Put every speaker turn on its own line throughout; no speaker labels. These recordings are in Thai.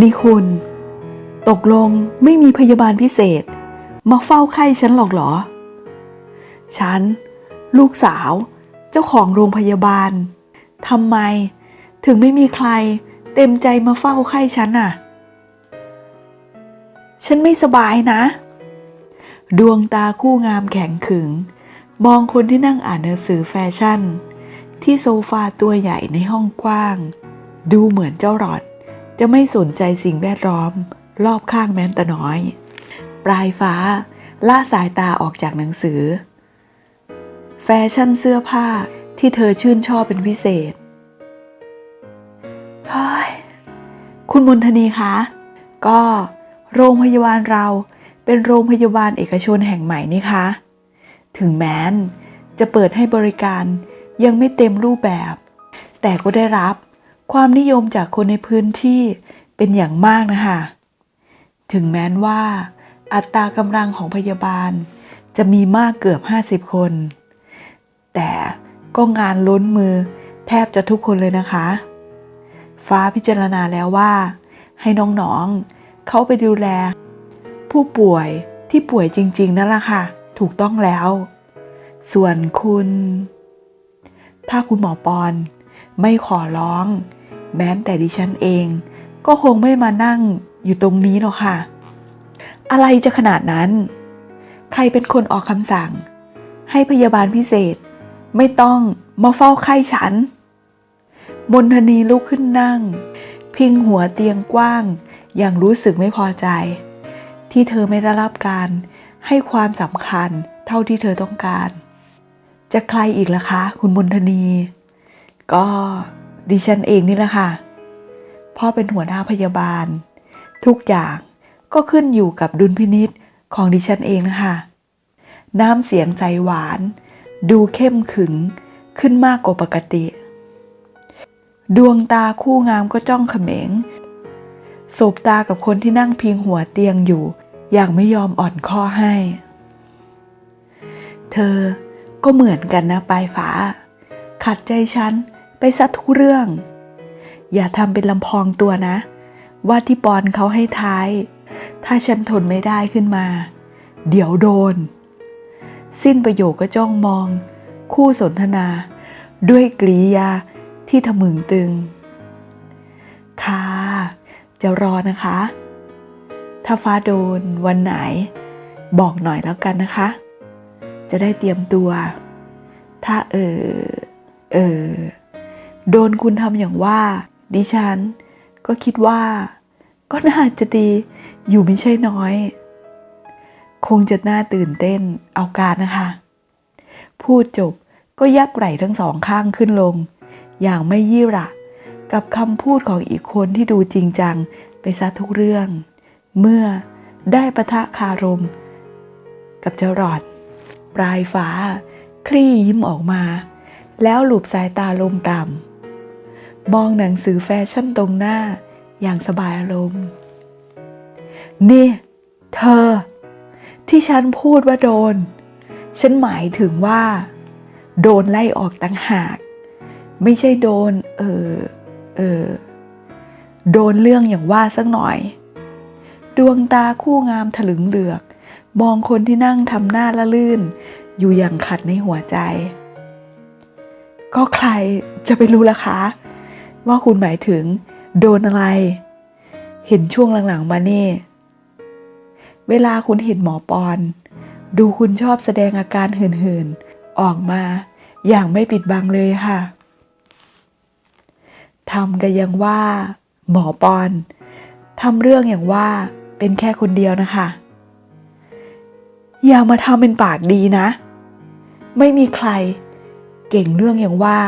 นี่คุณ ตกลงไม่มีพยาบาลพิเศษ มาเฝ้าไข้ฉันหรอกเหรอ ฉัน ลูกสาว เจ้าของโรงพยาบาลทำไม ถึงไม่มีใครเต็มใจมาเฝ้าไข้ฉันน่ะ ฉันไม่สบายนะ ดวงตาคู่งามแข็งขึง มองคนที่นั่งอ่านหนังสือแฟชั่น ที่โซฟาตัวใหญ่ในห้องกว้าง ดูเหมือนเจ้าหลอด จะไม่สนใจสิ่งแวดล้อม รอบข้างแม้แต่น้อย ปลายฟ้าล่าสายตาออกจากหนังสือ แฟชั่นเสื้อผ้าที่เธอชื่นชอบเป็นพิเศษเฮ้ยคุณมนทนีคะ ก็โรงพยาบาลเราเป็นโรงพยาบาลเอกชนแห่งใหม่นี่คะ ถึงแม้นจะเปิดให้บริการยังไม่เต็มรูปแบบ แต่ก็ได้รับ ความนิยมจากคนในพื้นที่เป็นอย่างมากนะคะ ถึงแม้นว่า อัตรากำลังของพยาบาลจะมีมากเกือบ 50 คน แต่ก็งานล้นมือแทบจะทุกคนเลยนะคะ ฟ้าพิจารณาแล้วว่า ให้น้องๆเขาไปดูแล ผู้ป่วยที่ป่วยจริง ๆ นั่นแหละค่ะ ถูกต้องแล้ว ส่วนคุณ ถ้าคุณหมอปอนไม่ขอร้อง แม้แต่ดิฉันเอง ก็คงไม่มานั่งอยู่ตรงนี้หรอกค่ะ อะไรจะขนาดนั้น ใครเป็นคนออกคำสั่ง ให้พยาบาลพิเศษ ไม่ต้องมาเฝ้าไข้ฉัน มนทนีลุกขึ้นนั่ง พิงหัวเตียงกว้าง อย่างรู้สึกไม่พอใจ ที่เธอไม่ได้รับการให้ความสำคัญเท่าที่เธอต้องการ จะใครอีกล่ะคะ คุณมนทนี ก็ ดิฉันเองนี่แหละค่ะ พ่อเป็นหัวหน้าพยาบาล ทุกอย่างก็ขึ้นอยู่กับดุลพินิษของดิฉันเองนะคะ น้ำเสียงใจหวาน ดูเข้มขึงขึ้นมากกว่าปกติ ดวงตาคู่งามก็จ้องเขม็งสบตากับคนที่นั่งพิงหัวเตียงอยู่ อย่างไม่ยอมอ่อนข้อให้ เธอก็เหมือนกันนะปลายฟ้าขัดใจฉัน ไปซะทุกเรื่อง อย่าทำเป็นลำพองตัวนะ ว่าที่ปอนเขาให้ท้าย ถ้าฉันทนไม่ได้ขึ้นมา เดี๋ยวโดน สิ้นประโยคก็จ้องมอง คู่สนทนา ด้วยกริยาที่ทะมึงตึง ค่ะ จะรอนะคะ ถ้าฟ้าโดนวันไหน บอกหน่อยแล้วกันนะคะ จะได้เตรียมตัว ถ้าเออเออ โดนคุณทำอย่างว่า ดิฉัน ก็คิดว่า ก็น่าจะดีอยู่ไม่ใช่น้อย คงจะน่าตื่นเต้นเอาการนะคะ พูดจบก็ยักไหล่ทั้งสองข้างขึ้นลง อย่างไม่ยี่ระกับคำพูดของอีกคนที่ดูจริงจังไปซะทุกเรื่อง เมื่อได้ปะทะคารม กับเจ้ารอด ปลายฟ้า คลี่ยิ้มออกมา แล้วหลุบสายตาลงต่ำ มองหนังสือแฟชั่นตรงหน้าอย่างสบายอารมณ์ นี่เธอ ที่ฉันพูดว่าโดน ฉันหมายถึงว่า โดนไล่ออกตั้งหาก ไม่ใช่โดน เออ เออ โดนเรื่องอย่างว่าสักหน่อย ดวงตาคู่งามถลึงเหลือก มองคนที่นั่งทำหน้าละลื่น อยู่อย่างขัดในหัวใจ ก็ใครจะไปรู้ล่ะคะ ว่าคุณหมายถึง โดนอะไร เห็นช่วงหลังๆมานี่ เวลาคุณเห็นหมอปอน ดูคุณชอบแสดงอาการเหินๆ ออกมา อย่างไม่ปิดบังเลยค่ะทำกันยังว่า หมอปอนทำเรื่องอย่างว่าเป็นแค่คนเดียวนะคะ อย่ามาทำเป็นปากดีนะ ไม่มีใคร เก่งเรื่องอย่างว่า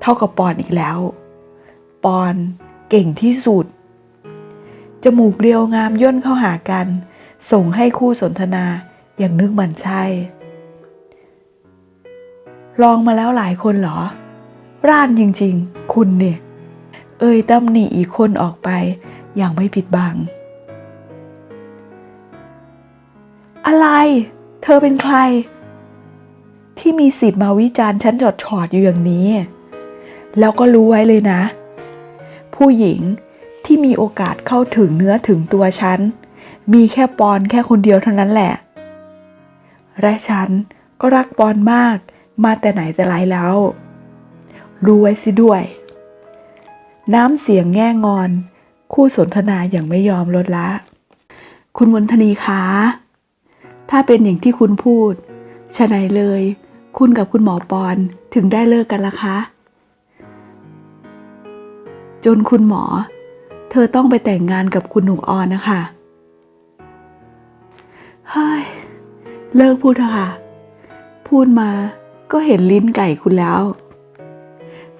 เท่ากับปอนอีกแล้ว ปอนเก่งที่สุด จมูกเรียวงามย่นเข้าหากัน ส่งให้คู่สนทนาอย่างนึกมันใช่ ลองมาแล้วหลายคนเหรอ ร่านจริงๆ คุณเนี่ย เอ่ยตำหนิอีกคนออกไป อย่างไม่ผิดบัง อะไร เธอเป็นใคร ที่มีสิทธิ์มาวิจารณ์ฉันจอดฉอดอยู่อย่างนี้ แล้วก็รู้ไว้เลยนะ ผู้หญิงที่มีโอกาสเข้าถึงเนื้อถึงตัวฉัน มีแค่ปอนแค่คนเดียวเท่านั้นแหละ และฉันก็รักปอนมากมาแต่ไหนแต่ไรแล้ว รู้ไว้สิด้วย น้ำเสียงแง่งอน คู่สนทนาอย่างไม่ยอมลดละ คุณมนทนีคะถ้าเป็นอย่างที่คุณพูดฉะไหนเลย คุณกับคุณหมอปอนถึงได้เลิกกันละคะ จนคุณหมอ เธอต้องไปแต่งงานกับคุณหนูออนนะคะ เฮ้ย เลิกพูดเถอะค่ะ พูดมาก็เห็นลิ้นไก่คุณแล้ว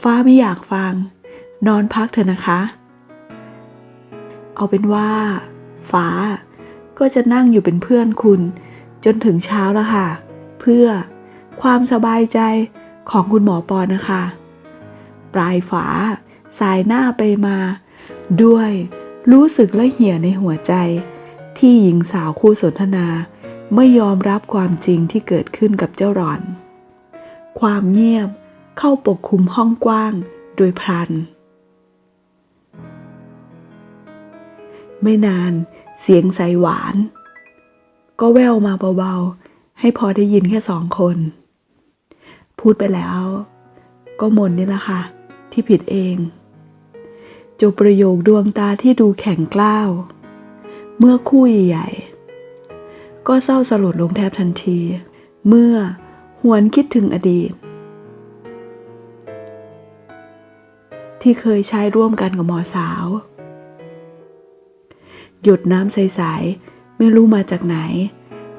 ฟ้าไม่อยากฟัง นอนพักเถอะนะคะ เอาเป็นว่า ฟ้าก็จะนั่งอยู่เป็นเพื่อนคุณ จนถึงเช้าแล้วค่ะ เพื่อความสบายใจของคุณหมอปอนะคะ ปลายฝา สายหน้าไปมา ด้วยรู้สึกละเหี่ยในหัวใจ ที่หญิงสาวคู่สนทนา ไม่ยอมรับความจริงที่เกิดขึ้นกับเจ้าหลอน ความเงียบเข้าปกคลุมห้องกว้างโดยพลัน ไม่นานเสียงใสหวาน ก็แววมาเบาๆ ให้พอได้ยินแค่สองคน พูดไปแล้ว ก็มนนี่แหละค่ะ ที่ผิดเอง จบประโยคดวงตาที่ดูแข็งกล้าว เมื่อคู่ใหญ่ ก็เศร้าสลดลงแทบทันที เมื่อหวนคิดถึงอดีต ที่เคยใช้ร่วมกันกับหมอสาว หยดน้ำใสๆไม่รู้มาจากไหน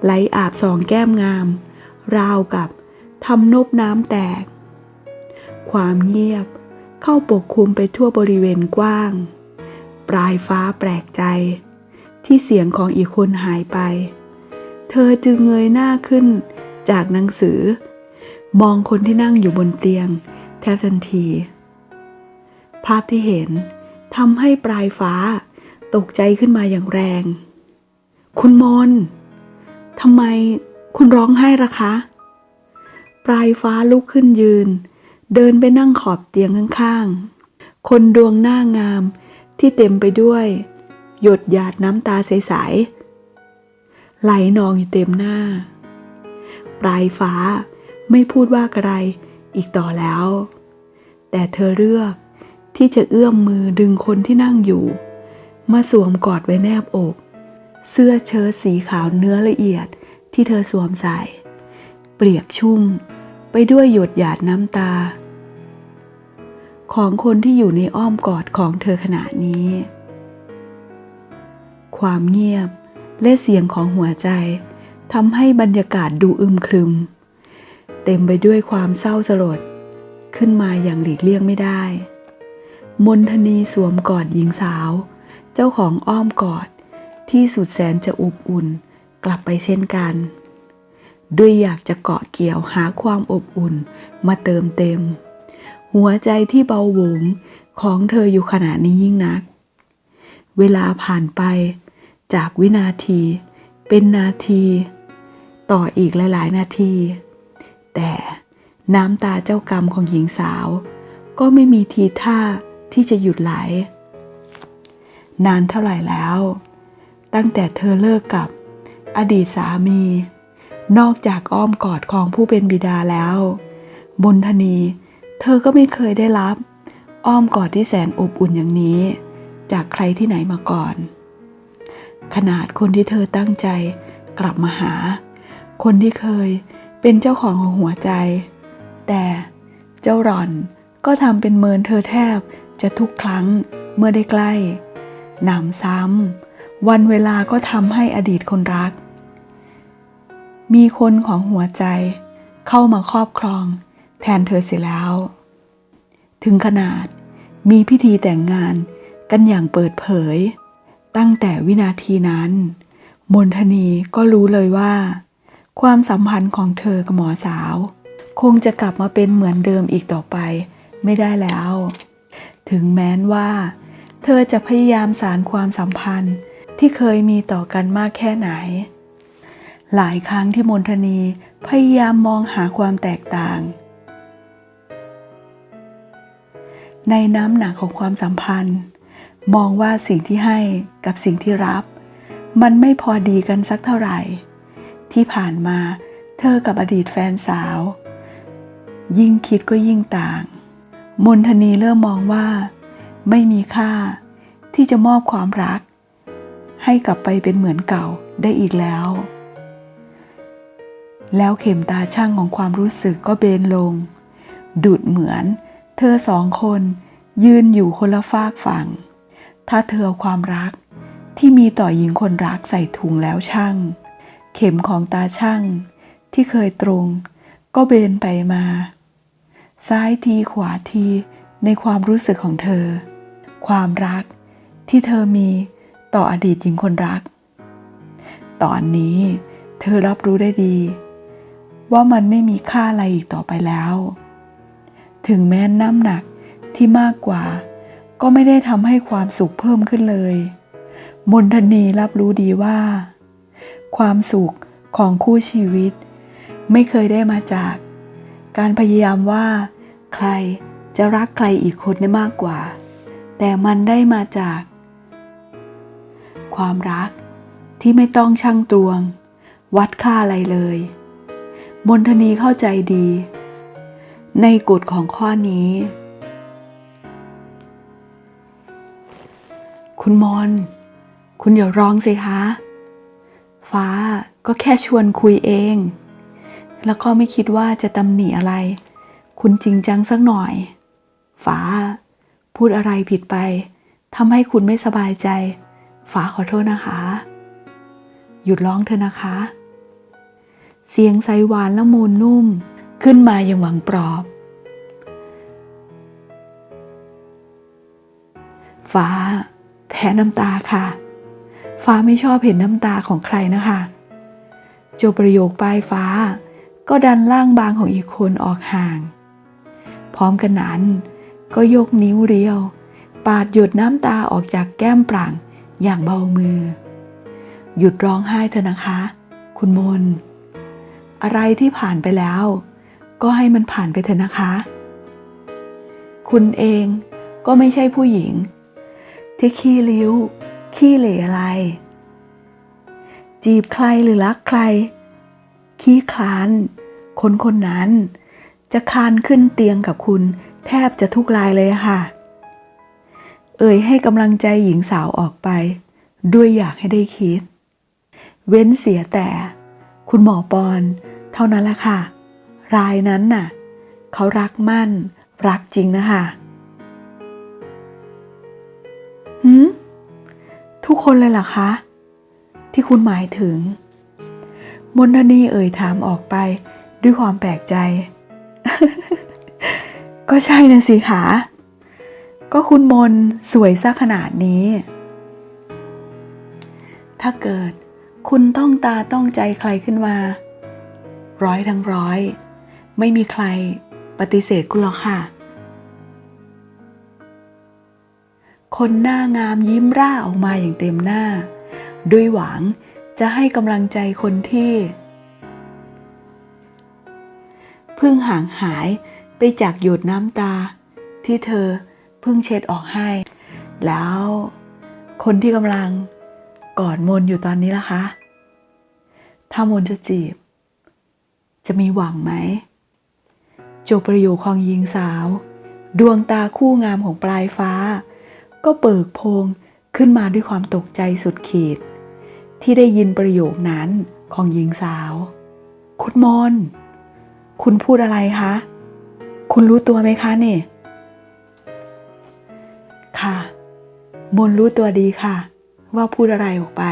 ไหลอาบสองแก้มงาม ราวกับทำนบน้ำแตก ความเงียบ เข้าปกคลุมไปทั่วบริเวณกว้าง ปลายฟ้าแปลกใจ ที่เสียงของอีกคนหายไป เธอจึงเงยหน้าขึ้นจากหนังสือ มองคนที่นั่งอยู่บนเตียง แทบทันที ภาพที่เห็นทำให้ปลายฟ้าตกใจขึ้นมาอย่างแรง คุณมนทำไมคุณร้องไห้ล่ะคะ ปลายฟ้าลุกขึ้นยืน เดินไปนั่งขอบเตียงข้างๆ คนดวงหน้างามที่เต็มไปด้วย หยดหยาดน้ำตาใสๆไหลนองอยู่เต็มหน้า ปลายฟ้าไม่พูดว่าอะไรอีกต่อแล้ว แต่เธอเลือกที่จะเอื้อมมือดึงคนที่นั่งอยู่ มาสวมกอดไว้แนบอก เสื้อเชิ้ตสีขาวเนื้อละเอียดที่เธอสวมใส่ เปียกชุ่มไปด้วยหยดหยาดน้ำตา ของคนที่อยู่ในอ้อมกอดของเธอขณะนี้ ความเงียบและเสียงของหัวใจทำให้บรรยากาศดูอึมครึม เต็มไปด้วยความเศร้าสลด ขึ้นมาอย่างหลีกเลี่ยงไม่ได้ มนทนีสวมกอดหญิงสาว เจ้าของอ้อมกอดที่สุดแสนจะอบอุ่นกลับไปเช่นกัน ด้วยอยากจะเกาะเกี่ยวหาความอบอุ่นมาเติมเต็ม หัวใจที่เบาหวงของเธออยู่ขณะนี้ยิ่งนัก เวลาผ่านไปจากวินาที เป็นนาที ต่ออีกหลาย ๆ นาที แต่น้ำตาเจ้ากรรมของหญิงสาว ก็ไม่มีทีท่าที่จะหยุดไหล นานเท่าไหร่แล้ว ตั้งแต่เธอเลิกกับอดีตสามี นอกจากอ้อมกอดของผู้เป็นบิดาแล้ว บนทนี เธอก็ไม่เคยได้รับ อ้อมกอดที่แสนอบอุ่นอย่างนี้ จากใครที่ไหนมาก่อน ขนาดคนที่เธอตั้งใจกลับมาหา คนที่เคยเป็นเจ้าของของหัวใจ แต่เจ้าหล่อนก็ทำเป็นเมินเธอแทบจะทุกครั้งเมื่อได้ใกล้หนำซ้ำวันเวลาก็ทำให้อดีตคนรัก มีคนของหัวใจเข้ามาครอบครอง แทนเธอเสียแล้ว ถึงขนาดมีพิธีแต่งงานกันอย่างเปิดเผย ตั้งแต่วินาทีนั้น มนทนีก็รู้เลยว่า ความสัมพันธ์ของเธอกับหมอสาว คงจะกลับมาเป็นเหมือนเดิมอีกต่อไปไม่ได้แล้ว ถึงแม้นว่า เธอจะพยายามสารความสัมพันธ์ที่เคยมีต่อกันมากแค่ไหน หลายครั้งที่มนทนีพยายามมองหาความแตกต่าง ในน้ำหนักของความสัมพันธ์ มองว่าสิ่งที่ให้กับสิ่งที่รับ มันไม่พอดีกันสักเท่าไหร่ ที่ผ่านมาเธอกับอดีตแฟนสาว ยิ่งคิดก็ยิ่งต่าง มนทนีเริ่มมองว่า ไม่มีค่าที่จะมอบความรัก ให้กลับไปเป็นเหมือนเก่าได้อีกแล้ว แล้วเข็มตาช่างของความรู้สึกก็เบนลงดุดเหมือน เธอสองคนยืนอยู่คนละฟากฝั่ง ถ้าเธอเอาความรักที่มีต่อหญิงคนรักใส่ถุงแล้วช่าง เข็มของตาช่างที่เคยตรง ก็เบนไปมา ซ้ายทีขวาทีในความรู้สึกของเธอ ความรักที่เธอมีต่ออดีตหญิงคนรัก ตอนนี้เธอรับรู้ได้ดี ว่ามันไม่มีค่าอะไรอีกต่อไปแล้ว ถึงแม้น้ำหนักที่มากกว่า ก็ไม่ได้ทำให้ความสุขเพิ่มขึ้นเลย มนทนีรับรู้ดีว่า ความสุขของคู่ชีวิต ไม่เคยได้มาจาก การพยายามว่า ใครจะรักใครอีกคนได้มากกว่า แต่มันได้มาจาก ความรักที่ไม่ต้องชั่งตวง วัดค่าอะไรเลย มนทนีเข้าใจดี ในกฎของข้อนี้ คุณมอนคุณอย่าร้องสิคะ ฟ้าก็แค่ชวนคุยเอง แล้วก็ไม่คิดว่าจะตำหนิอะไร คุณจริงจังสักหน่อย ฟ้า พูดอะไรผิดไปทำให้คุณไม่สบายใจ ฟ้าขอโทษนะคะ หยุดร้องเถอะนะคะ เสียงใสหวานละมุนนุ่ม ขึ้นมาอย่างหวังปลอบ ฟ้า แพ้น้ำตาค่ะ ฟ้าไม่ชอบเห็นน้ำตาของใครนะคะจบประโยคปลายฟ้า ก็ดันล่างบางของอีกคนออกห่าง พร้อมกันนั้นก็ยกนิ้วเรียว ปาดหยดน้ำตาออกจากแก้มปร่างอย่างเบามือ หยุดร้องไห้เถอะนะคะ คุณมน อะไรที่ผ่านไปแล้ว ก็ให้มันผ่านไปเถอะนะคะ คุณเองก็ไม่ใช่ผู้หญิง ที่ขี้ริ้ว ขี้เหลอะไร จีบใครหรือรักใคร ขี้คลาน คนคนนั้น จะคลานขึ้นเตียงกับคุณแทบจะทุกรายเลยค่ะ เอ่ยให้กำลังใจหญิงสาวออกไป ด้วยอยากให้ได้คิด เว้นเสียแต่ คุณหมอปอน เท่านั้นแหละค่ะ รายนั้นน่ะเขารักมั่น รักจริงนะคะหืมทุกคนเลยเหรอคะ ที่คุณหมายถึง มนทนีเอ่ยถามออกไปด้วยความแปลกใจ ก็ใช่นะสิคะก็คุณมนสวยซะขนาดนี้ ถ้าเกิดคุณต้องตาต้องใจใครขึ้นมา ร้อยทั้งร้อย ไม่มีใครปฏิเสธคุณหรอกค่ะ คนหน้างามยิ้มร่าออกมาอย่างเต็มหน้า ด้วยหวังจะให้กำลังใจคนที่เพิ่งห่างหายไปจากหยดน้ำตา ที่เธอเพิ่งเช็ดออกให้ แล้วคนที่กำลังกอดมนอยู่ตอนนี้ล่ะคะ ถ้ามนจะจีบ จะมีหวังไหม จบประโยคของหญิงสาว ดวงตาคู่งามของปลายฟ้า ก็เปิกโพงขึ้นมาด้วยความตกใจสุดขีด ที่ได้ยินประโยคนั้นของหญิงสาว คุณมนคุณพูดอะไรคะ คุณรู้ตัวไหมคะเนี่ย ค่ะ มนรู้ตัวดีค่ะ ว่าพูดอะไรออกไป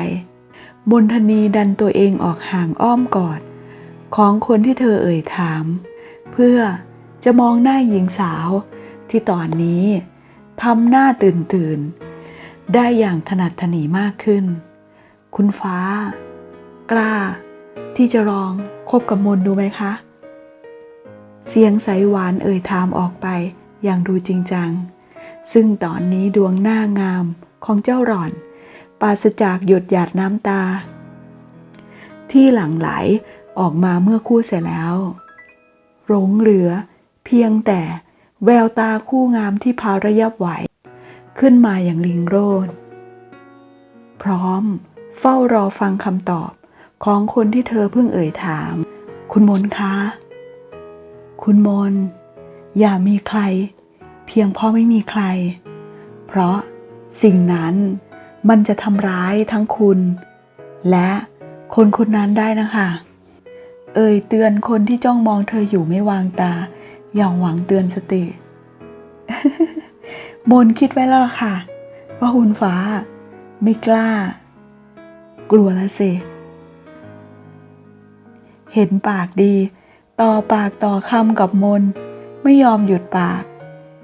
มนทนีดันตัวเองออกห่างอ้อมกอด ของคนที่เธอเอ่ยถาม เพื่อจะมองหน้าหญิงสาวที่ตอนนี้ทำหน้าตื่นตื่น ได้อย่างถนัดถนีมากขึ้น คุณฟ้า กล้า ที่จะลองคบกับมนดูไหมคะ เสียงใสหวานเอ่ยถามออกไปอย่างดูจริงจัง ซึ่งตอนนี้ดวงหน้างามของเจ้าหล่อน ปราศจากหยดหยาดน้ำตา ที่หลั่งไหลออกมาเมื่อคู่เสร็จแล้ว หลงเหลือ เพียงแต่แววตาคู่งามที่พาวระยับไหว ขึ้นมาอย่างลิงโรดพร้อม เฝ้ารอฟังคำตอบของคนที่เธอเพิ่งเอ่ยถาม คุณมนคะ คุณมน อย่ามีใคร เพียงเพราะไม่มีใคร เพราะสิ่งนั้นมันจะทำร้ายทั้งคุณ และคนคนนั้นได้นะคะ เอ่ยเตือนคนที่จ้องมองเธออยู่ไม่วางตา อย่างหวังเตือนสติมนคิดไว้แล้วค่ะ ว่าคุณฟ้า ไม่กล้า กลัวล้วสิ เห็นปากดี ต่อปากต่อคำกับมน ไม่ยอมหยุดปาก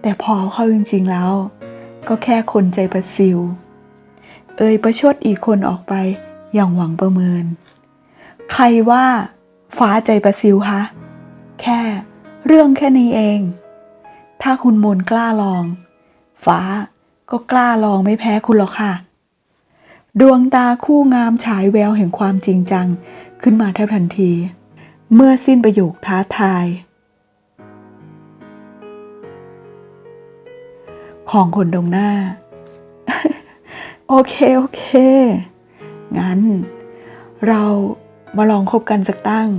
แต่พอเข้าจริง ๆ แล้ว ก็แค่คนใจประสิว เอ่ยประชดอีกคนออกไปอย่างหวังประเมิน ใครว่า ฟ้าใจประสิวคะแค่เรื่องแค่นี้เอง ถ้าคุณมนกล้าลอง ฟ้าก็กล้าลองไม่แพ้คุณหรอกค่ะ ดวงตาคู่งามฉายแววแห่งความจริงจังขึ้นมาแทบทันที เมื่อสิ้นประโยคท้าทาย ของคนตรงหน้า โอเค โอเค งั้น เรา มาลองคบกันสักตั้ง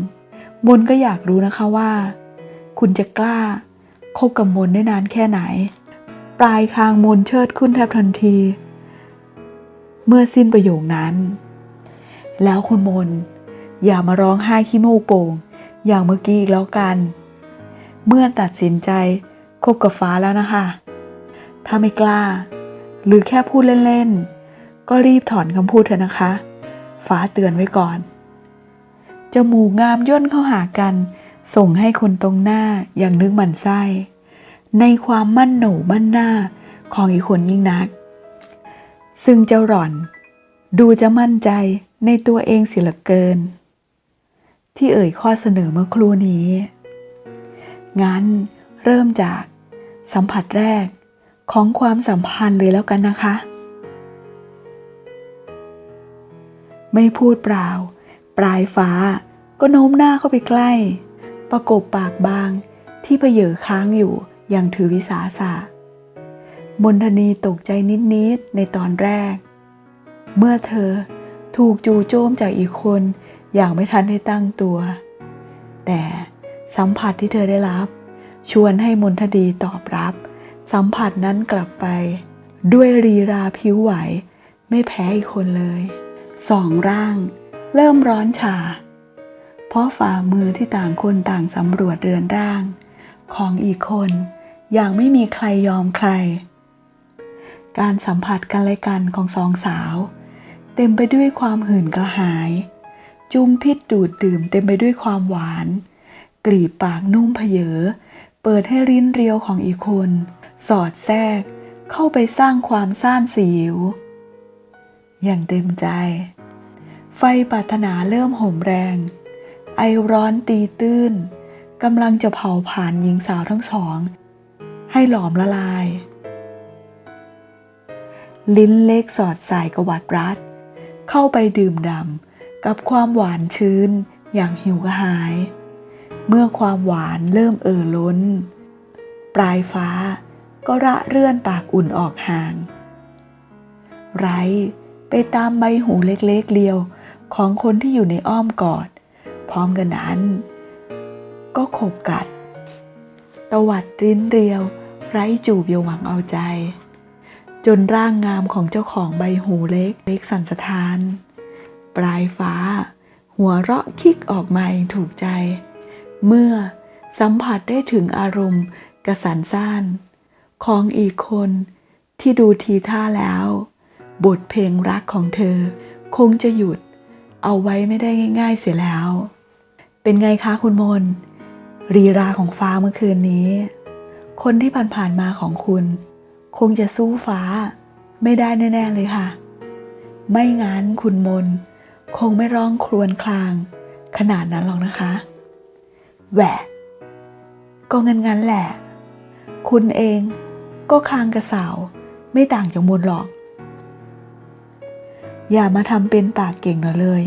มนก็อยากรู้นะคะว่า คุณจะกล้าคบกับมนได้นานแค่ไหน ปลายคางมนเชิดขึ้นแทบทันที เมื่อสิ้นประโยคนั้น แล้วคุณมนอย่ามาร้องไห้ขี้มูกโป่ง อย่างเมื่อกี้อีกแล้วกัน เมื่อตัดสินใจคบกับฟ้าแล้วนะคะ ถ้าไม่กล้า หรือแค่พูดเล่นๆ ก็รีบถอนคำพูดเถอะนะคะ ฟ้าเตือนไว้ก่อน จมูกงามย่นเข้าหากัน ส่งให้คนตรงหน้าอย่างนึกหมันไส้ ในความมั่นโหนมั่นหน้าของอีกคนยิ่งนัก ซึ่งเจ้าหล่อน ดูจะมั่นใจในตัวเองเสิเหลือเกิน ที่เอ่ยข้อเสนอเมื่อครู่นี้ งั้นเริ่มจากสัมผัสแรกของความสัมพันธ์เลยแล้วกันนะคะ ไม่พูดเปล่า ปลายฟ้าก็โน้มหน้าเข้าไปใกล้ ประกบปากบางที่ประเยอค้างอยู่อย่างถือวิสาสะมนทนีตกใจนิด ๆ ในตอนแรก เมื่อเธอถูกจู่โจมจากอีกคนอย่างไม่ทันได้ตั้งตัว แต่สัมผัสที่เธอได้รับ ชวนให้มนทดีตอบรับ สัมผัสนั้นกลับไป ด้วยรีราผิวไหว ไม่แพ้อีกคนเลย สองร่าง เริ่มร้อนชา เพราะฝ่ามือที่ต่างคนต่างสำรวจเรือนร่าง ของอีกคนอย่างไม่มีใครยอมใคร การสัมผัสกันและกันของสองสาว เต็มไปด้วยความหื่นกระหาย จุมพิษดูดดื่มเต็มไปด้วยความหวานกลีบปากนุ่มเพเยอเปิดให้ริ้นเรียวของอีกคน สอดแทรกเข้าไปสร้างความซ่านสิวอย่างเต็มใจ ไฟปรารถนาเริ่มห่มแรง ไอร้อนตีตื้นกำลังจะเผาผ่านหญิงสาวทั้งสอง ให้หลอมละลาย ลิ้นเล็กสอดสายกวัดรัด เข้าไปดื่มดำกับความหวานชื้นอย่างหิวกระหาย เมื่อความหวานเริ่มเอ่อล้น ปลายฟ้าก็ระเรื่อนปากอุ่นออกห่าง ไรไปตามใบหูเล็กๆเลียว ของคนที่อยู่ในอ้อมกอด พร้อมกันนั้น ก็ขบกัด ตวัดริ้นเรียว ไร้จูบเยาหวังเอาใจ จนร่างงามของเจ้าของใบหูเล็กเล็กสันสะทาน ปลายฟ้า หัวเราะคิกออกมาอย่างถูกใจ เมื่อสัมผัสได้ถึงอารมณ์กระสันซ่านของอีกคนที่ดูทีท่าแล้ว บทเพลงรักของเธอคงจะหยุด เอาไว้ไม่ได้ง่าย ๆ เสียแล้ว เป็นไงคะคุณมน รีราของฟ้าเมื่อคืนนี้ คนที่ผ่านๆมาของคุณ คงจะสู้ฟ้า ไม่ได้แน่ ๆ เลยค่ะ ไม่งั้นคุณมน คงไม่ร้องครวญคลาง ขนาดนั้นหรอกนะคะแหวะก็งั้นแหละ คุณเองก็คางกระสาว ไม่ต่างจากมนหรอก อย่ามาทำเป็นปากเก่งหน่อยเลย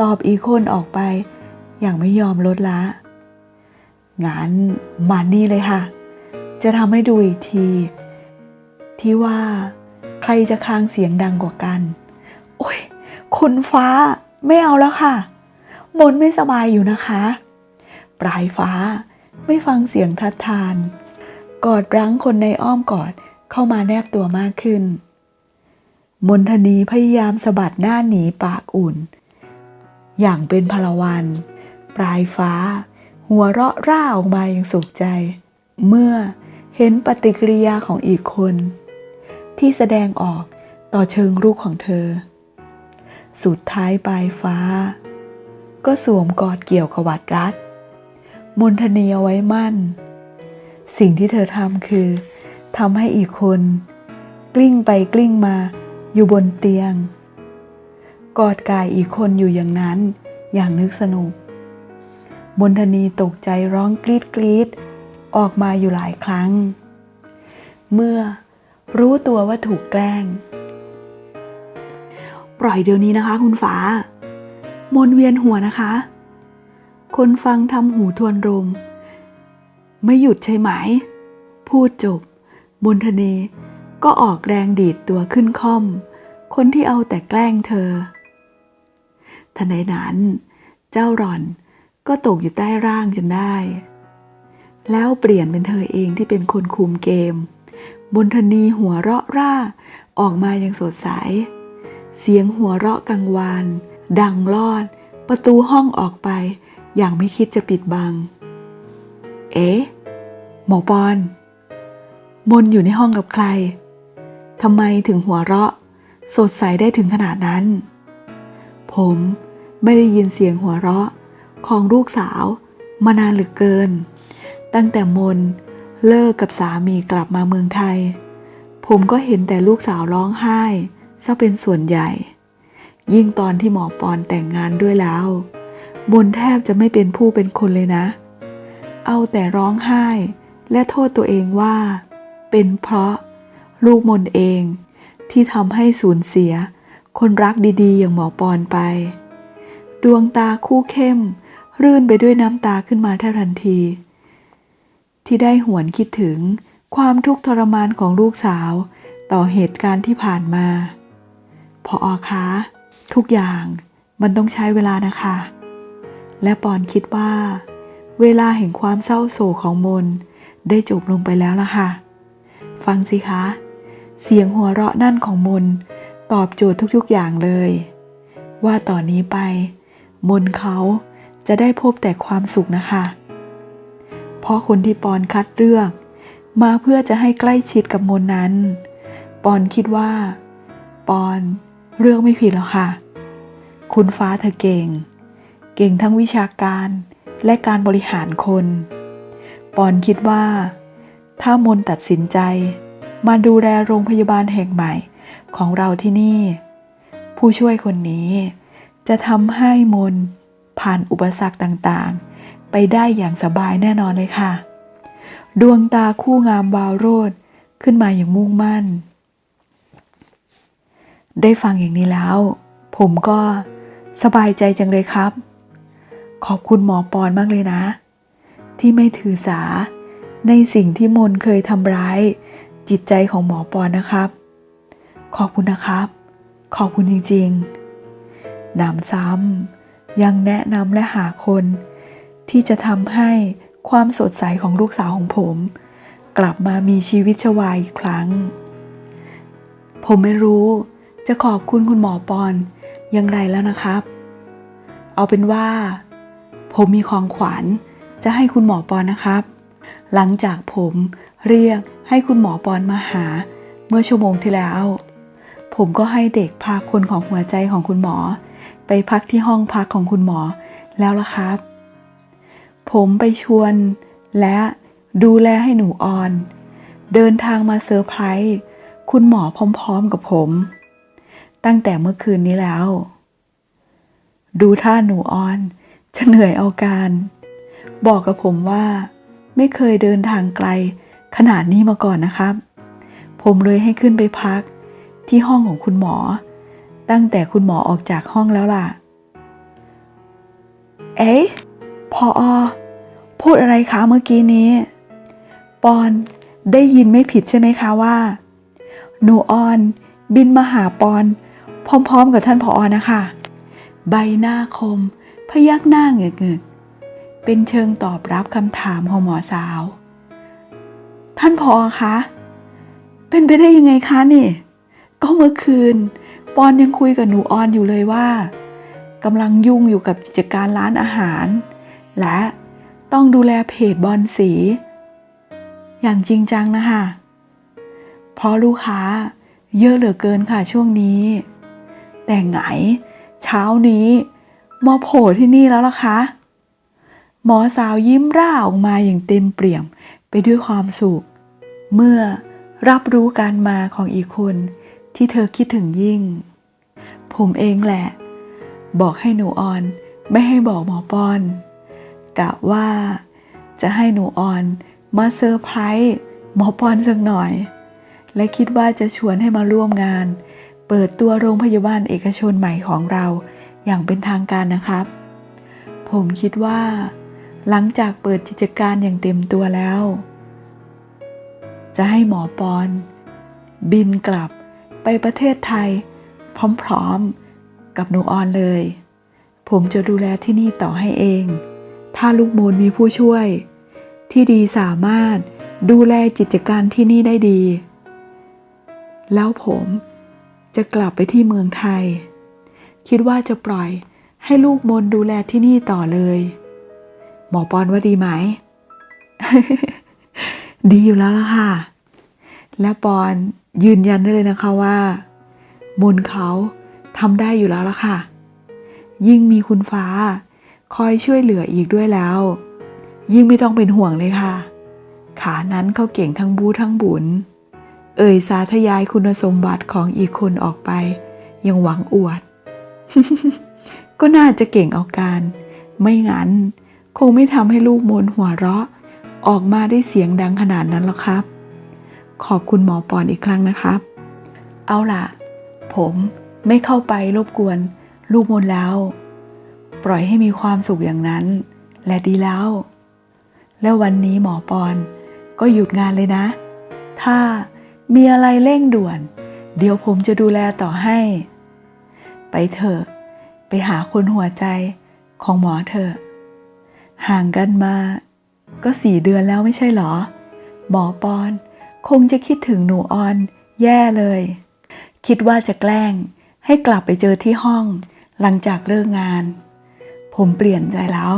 ตอบอีคนออกไป อย่างไม่ยอมลดละงั้นมานี่เลยค่ะ จะทำให้ดูอีกที ที่ว่าใครจะค้างเสียงดังกว่ากัน โอ้ย คุณฟ้าไม่เอาแล้วค่ะ มนไม่สบายอยู่นะคะ ปลายฟ้าไม่ฟังเสียงทัดทาน กอดรั้งคนในอ้อมกอดเข้ามาแนบตัวมากขึ้น มนทนีพยายามสะบัดหน้าหนีปากอุ่น อย่างเป็นพลวัน ปลายฟ้า หัวเราะร่าออกมาอย่างสุขใจ เมื่อเห็นปฏิกิริยาของอีกคน ที่แสดงออกต่อเชิงรูปของเธอ สุดท้ายปลายฟ้า ก็สวมกอดเกี่ยวขวัดรัดมนทนีเอาไว้มั่น สิ่งที่เธอทำคือทำให้อีกคน กลิ้งไปกลิ้งมา อยู่บนเตียง กอดกายอีกคนอยู่อย่างนั้นอย่างนึกสนุก มนทนีตกใจร้องกรีดกรีดออกมาอยู่หลายครั้ง เมื่อรู้ตัวว่าถูกแกล้ง ปล่อยเดี๋ยวนี้นะคะคุณฟ้ามนเวียนหัวนะคะ คนฟังทำหูทวนลมไม่หยุดใช่ไหม พูดจบ มนทนี ก็ออกแรงดีดตัวขึ้นค่อม คนที่เอาแต่แกล้งเธอทันใดนั้น เจ้าหล่อนก็ตกอยู่ใต้ร่างจนได้ แล้วเปลี่ยนเป็นเธอเองที่เป็นคนคุมเกม บนทนีหัวเราะร่าออกมาอย่างสดใส เสียงหัวเราะกังวาน ดังลอด ประตูห้องออกไป อย่างไม่คิดจะปิดบัง เอ๊ะหมอปอน มนอยู่ในห้องกับใคร ทำไมถึงหัวเราะ สดใสได้ถึงขนาดนั้น ผมไม่ได้ยินเสียงหัวเราะของลูกสาวมานานเหลือเกิน ตั้งแต่มนเลิกกับสามีกลับมาเมืองไทย ผมก็เห็นแต่ลูกสาวร้องไห้ซะเป็นส่วนใหญ่ ยิ่งตอนที่หมอปอนแต่งงานด้วยแล้ว มนแทบจะไม่เป็นผู้เป็นคนเลยนะ เอาแต่ร้องไห้และโทษตัวเองว่า เป็นเพราะ ลูกมนเองที่ทำให้สูญเสีย คนรักดีๆ อย่างหมอปอนไป ดวงตาคู่เข้ม รื่นไปด้วยน้ำตาขึ้นมาแทบทันที ที่ได้หวนคิดถึงความทุกข์ทรมานของลูกสาว ต่อเหตุการณ์ที่ผ่านมาพออคะทุกอย่างมันต้องใช้เวลานะคะ และปอนคิดว่า เวลาแห่งความเศร้าโศกของมนได้จบลงไปแล้วล่ะค่ะ ฟังสิคะ เสียงหัวเราะนั่นของมนตอบโจทย์ทุกๆอย่างเลย ว่าต่อนนี้ไป มนเขาจะได้พบแต่ความสุขนะคะ เพราะคนที่ปอนคัดเลือก มาเพื่อจะให้ใกล้ชิดกับมนนั้น ปอนคิดว่า ปอนเลือกไม่ผิดหรอกค่ะ คุณฟ้าเธอเก่ง เก่งทั้งวิชาการและการบริหารคน ปอนคิดว่า ถ้ามนตัดสินใจ มาดูแลโรงพยาบาลแห่งใหม่ของเราที่นี่ ผู้ช่วยคนนี้ จะทำให้มนผ่านอุปสรรคต่างๆ ไปได้อย่างสบายแน่นอนเลยค่ะ ดวงตาคู่งามวาวโรดขึ้นมาอย่างมุ่งมั่น ได้ฟังอย่างนี้แล้ว ผมก็สบายใจจังเลยครับ ขอบคุณหมอปอนมากเลยนะ ที่ไม่ถือสาในสิ่งที่มนเคยทำร้าย จิตใจของหมอปอนนะครับ ขอบคุณนะครับ ขอบคุณจริงๆหนำซ้ำยังแนะนำและหาคน ที่จะทำให้ความสดใสของลูกสาวของผม กลับมามีชีวิตชวาอีกครั้ง ผมไม่รู้จะขอบคุณคุณหมอปอนอย่างไรแล้วนะครับ เอาเป็นว่า ผมมีของขวัญจะให้คุณหมอปอนนะครับ หลังจากผมเรียก ให้คุณหมอปอนมาหา เมื่อชั่วโมงที่แล้ว ผมก็ให้เด็กพาคนของหัวใจของคุณหมอ ไปพักที่ห้องพักของคุณหมอแล้วล่ะครับ ผมไปชวนและดูแลให้หนูออน เดินทางมาเซอร์ไพรส์คุณหมอพร้อมๆกับผม ตั้งแต่เมื่อคืนนี้แล้ว ดูท่าหนูออนจะเหนื่อยเอาการ บอกกับผมว่า ไม่เคยเดินทางไกล ขนาดนี้มาก่อนนะครับ ผมเลยให้ขึ้นไปพักที่ห้องของคุณหมอ ตั้งแต่คุณหมอออกจากห้องแล้วล่ะ เอ๊ะพออพูดอะไรคะเมื่อกี้นี้ ปอนได้ยินไม่ผิดใช่ไหมคะว่า หนูออนบินมาหาปอน พร้อมๆกับท่านผออนะคะ ใบหน้าคม พยักหน้าเงึกๆเป็นเชิงตอบรับคำถามของหมอสาว ท่านผอคะ เป็นไปได้ยังไงคะนี่ ก็เมื่อคืน ปอนยังคุยกับหนูออนอยู่เลยว่ากำลังยุ่งอยู่กับกิจการร้านอาหาร และต้องดูแลเพจบอลสี อย่างจริงจังนะคะเพราะลูกค้าเยอะเหลือเกินค่ะช่วงนี้ แต่ไงเช้านี้มาโผล่ที่นี่แล้วล่ะคะ หมอสาวยิ้มร่าออกมาอย่างเต็มเปี่ยม ไปด้วยความสุข เมื่อรับรู้การมาของอีกคนที่เธอคิดถึงยิ่ง ผมเองแหละ บอกให้หนูออนไม่ให้บอกหมอปอนกะว่าจะให้หนูออนมาเซอร์ไพรส์หมอปอนสักหน่อย และคิดว่าจะชวนให้มาร่วมงาน เปิดตัวโรงพยาบาลเอกชนใหม่ของเราอย่างเป็นทางการนะครับ ผมคิดว่า หลังจากเปิดกิจการอย่างเต็มตัวแล้ว จะให้หมอปอน บินกลับไปประเทศไทย พร้อมๆ กับหนูออนเลย ผมจะดูแลที่นี่ต่อให้เอง ถ้าลูกมูลมีผู้ช่วย ที่ดีสามารถดูแลกิจการที่นี่ได้ดี แล้วผมจะกลับไปที่เมืองไทย คิดว่าจะปล่อยให้ลูกมนดูแลที่นี่ต่อเลย หมอปอนว่าดีไหม ดีอยู่แล้วล่ะค่ะ และปอนยืนยันได้เลยนะคะว่า มนเขาทำได้อยู่แล้วล่ะค่ะ ยิ่งมีคุณฟ้า คอยช่วยเหลืออีกด้วยแล้ว ยิ่งไม่ต้องเป็นห่วงเลยค่ะ ขานั้นเขาเก่งทั้งบูทั้งบุญ เอ่ยสาธยายคุณสมบัติของอีกคนออกไป ยังหวังอวด ก็น่าจะเก่งเอาการ ไม่งั้น คงไม่ทำให้ลูกมนหัวเราะ ออกมาได้เสียงดังขนาดนั้นหรอกครับ ขอบคุณหมอปอนอีกครั้งนะครับ เอาล่ะ ผมไม่เข้าไปรบกวน ลูกมนแล้ว ปล่อยให้มีความสุขอย่างนั้น และดีแล้ว แล้ววันนี้หมอปอนก็หยุดงานเลยนะ ถ้ามีอะไรเร่งด่วน เดี๋ยวผมจะดูแลต่อให้ ไปเถอะ ไปหาคนหัวใจของหมอเถอะ ห่างกันมา ก็สี่เดือนแล้วไม่ใช่เหรอ หมอปอน คงจะคิดถึงหนูออน แย่เลย คิดว่าจะแกล้ง ให้กลับไปเจอที่ห้อง หลังจากเลิกงาน ผมเปลี่ยนใจแล้ว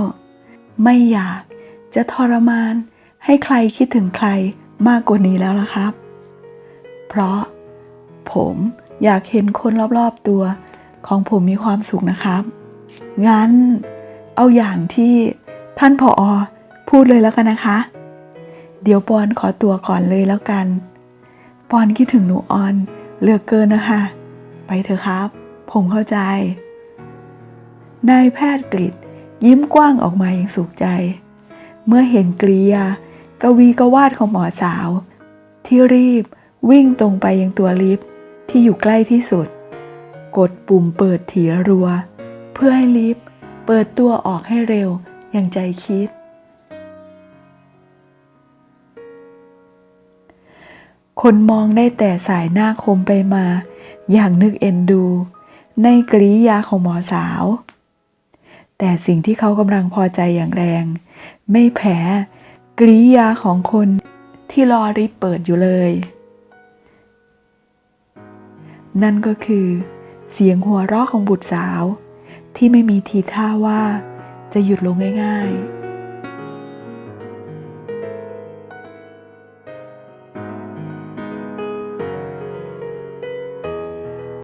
ไม่อยากจะทรมาน ให้ใครคิดถึงใครมากกว่านี้แล้วล่ะครับ เพราะ ผมอยากเห็นคนรอบๆตัว ของผมมีความสุขนะครับ งั้น เอาอย่างที่ ท่านผออพูดเลยแล้วกันนะคะ เดี๋ยวปอนขอตัวก่อนเลยแล้วกัน ปอนคิดถึงหนูออนเหลือกเกินนะคะ ไปเถอะครับ ผมเข้าใจ นายแพทย์กฤษยิ้มกว้างออกมาอย่างสุขใจ เมื่อเห็นกริยากวีกวาดของหมอสาว ที่รีบวิ่งตรงไปยังตัวลิฟต์ที่อยู่ใกล้ที่สุด กดปุ่มเปิดถีรัว เพื่อให้ลิฟต์เปิดตัวออกให้เร็ว อย่างใจคิด คนมองได้แต่สายหน้าคมไปมา อย่างนึกเอ็นดู ในกริยาของหมอสาว แต่สิ่งที่เขากำลังพอใจอย่างแรง ไม่แพ้กริยาของคนที่รอริบเปิดอยู่เลย นั่นก็คือ เสียงหัวเราะของบุตรสาว ที่ไม่มีทีท่าว่า จะหยุดลงง่าย ๆ